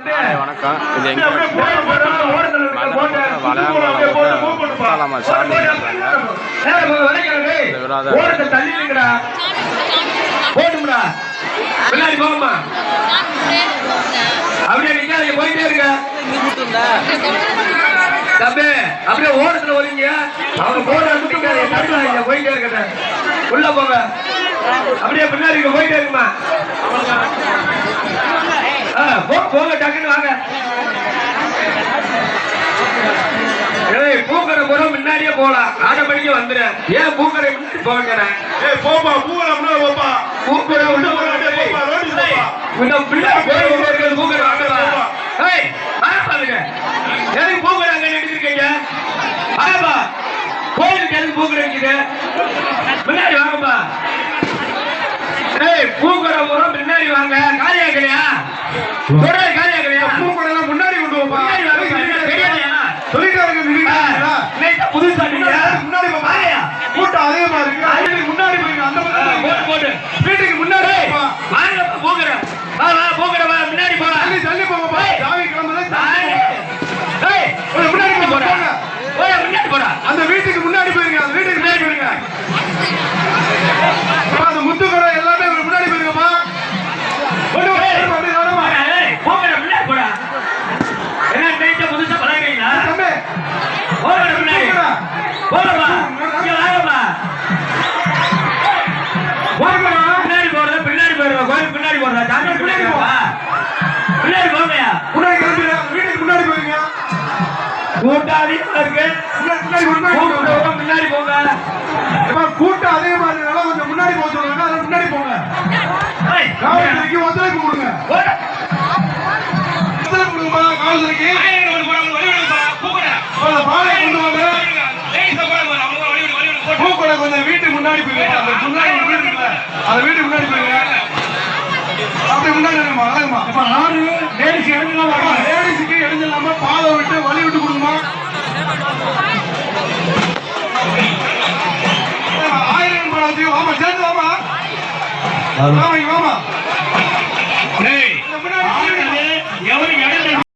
வணக்கம் இது எங்க முத்தாலாமா சாமி போகமா அப்படியே நிக்காதீங்க போயிட்டே இருக்க தம்பி அப்படியே ஓரத்துல வரீங்க அவங்க போட நிக்காதீங்க தடுக்காதீங்க போயிட்டே இருக்கட்ட உள்ள போங்க அப்படியே பின்னாடி போயிட்டே இருக்குமா போ போங்க டக்குன்னு வாங்க. ஏய் பூக்கடை போற முன்னாடியே போலாம். ஆட்டோமேட்டிக்கா வந்துடுறேன் ஏன் பூக்கடை முன்னாடி போகிறேன் ஏய் போப்பா பூவல முன்னால போப்பா. பூக்கடை உள்ள போறேன் போப்பா ரோடி போப்பா. இந்த பிள்ளைங்க போயிட்டு இருக்கிறது பூக்கடை வாங்கலாம் ஏய் பாருங்க. எதுக்கு பூக்கடை அங்க எடுத்துருக்கீங்க வாங்கப்பா கோயிலுக்கு எதுக்கு பூக்கடை இருக்குது முன்னாடி வாங்கப்பா. ஏய் பூக்கடை போற முன்னாடி கொண்டு போப்பா புதுசா முன்னாடி. கூட்டம் அதிகமா இருக்கு. முன்னாடி போய் அந்த போட்டு வீட்டுக்கு முன்னாடி பூக்கடை வா முன்னாடி போலாம் தள்ளி தள்ளி போங்கப்பா, இங்க வாங்கப்பா. போங்கடா, முன்னாடி போறதா, பின்னாடி போறதா, கோயில் பின்னாடி போறதா, சாமி பின்னாடி போவா. பின்னாடி போங்கயா. முன்னாடி கிளம்பிடுங்க வீட்டுக்கு முன்னாடி போயிருங்க கூட்டம் அதிகமா இருக்கு. முன்னாடி போங்க. கூட்டம் அதிகமா இருக்கிறதுனால கொஞ்சம் முன்னாடி போக சொல்லுங்க. அதனால முன்னாடி போங்க. காவல்துறைக்கு ஒத்துழைப்பு கொடுங்க. ஒத்துழைப்பு காவல்துறைக்கு. பாலை கொண்டு வாங்க லேசா போறாங்க, அவங்க வழி விடு, வழி விடு, போட்டு. பூக்கடை கொஞ்சம் வீட்டுக்கு முன்னாடி போயிருங்க அந்த முன்னாடி ஒரு வீடு இருக்குல்ல அந்த வீட்டுக்கு முன்னாடி போயிருங்க அப்படி முன்னாடி அழகுமா? இப்ப ஆறு லேடிஸ் லேடிஸுக்கு இறங்கிடலாமா பாதை விட்டு வழி விட்டு கொடுங்கம்மா ஆயிரம் ஆமா சேர்ந்து ஆமா.